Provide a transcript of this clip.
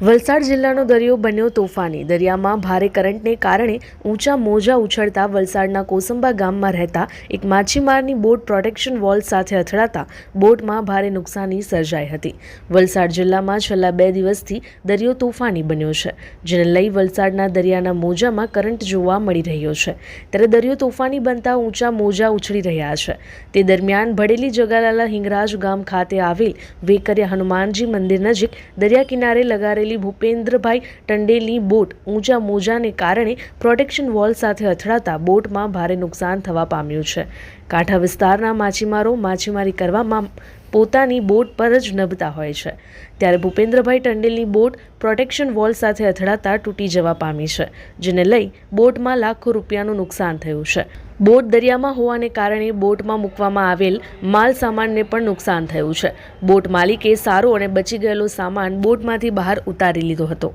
વલસાડ જિલ્લાનો દરિયો બન્યો તોફાની. દરિયામાં ભારે કરંટને કારણે ઊંચા મોજા ઉછળતા વલસાડના કોસંબા ગામમાં રહેતા એક માછીમારની બોટ પ્રોટેક્શન વોલ સાથે અથડાતા બોટમાં ભારે નુકસાની સર્જાઈ હતી. વલસાડ જિલ્લામાં છેલ્લા બે દિવસથી દરિયો તોફાની બન્યો છે, જેને લઈ વલસાડના દરિયાના મોજામાં કરંટ જોવા મળી રહ્યો છે. ત્યારે દરિયો તોફાની બનતા ઊંચા મોજા ઉછળી રહ્યા છે. તે દરમિયાન ભડેલી જગાલાલા હિંગરાજ ગામ ખાતે આવેલ વેકરિયા હનુમાનજી મંદિર નજીક દરિયા કિનારે લગાડેલી ભૂપેન્દ્રભાઈ ટંડેલની બોટ ઊંચા મોજાને કારણે પ્રોટેક્શન વોલ સાથે અથડાતા બોટમાં ભારે નુકસાન થવા પામ્યું છે. કાંઠા વિસ્તારના માછીમારો માછીમારી કરવામાં પોતાની બોટ પર જ નભતા હોય છે. ત્યારે ભૂપેન્દ્રભાઈ ટંડેલની બોટ પ્રોટેક્શન વોલ સાથે અથડાતા તૂટી જવા પામી છે, જેને લઈ બોટમાં લાખો રૂપિયાનું નુકસાન થયું છે. બોટ દરિયામાં હોવાને કારણે બોટમાં મૂકવામાં આવેલ માલ સામાનને પણ નુકસાન થયું છે. બોટ માલિકે સારો અને બચી ગયેલો સામાન બોટમાંથી બહાર ઉતારી લીધો હતો.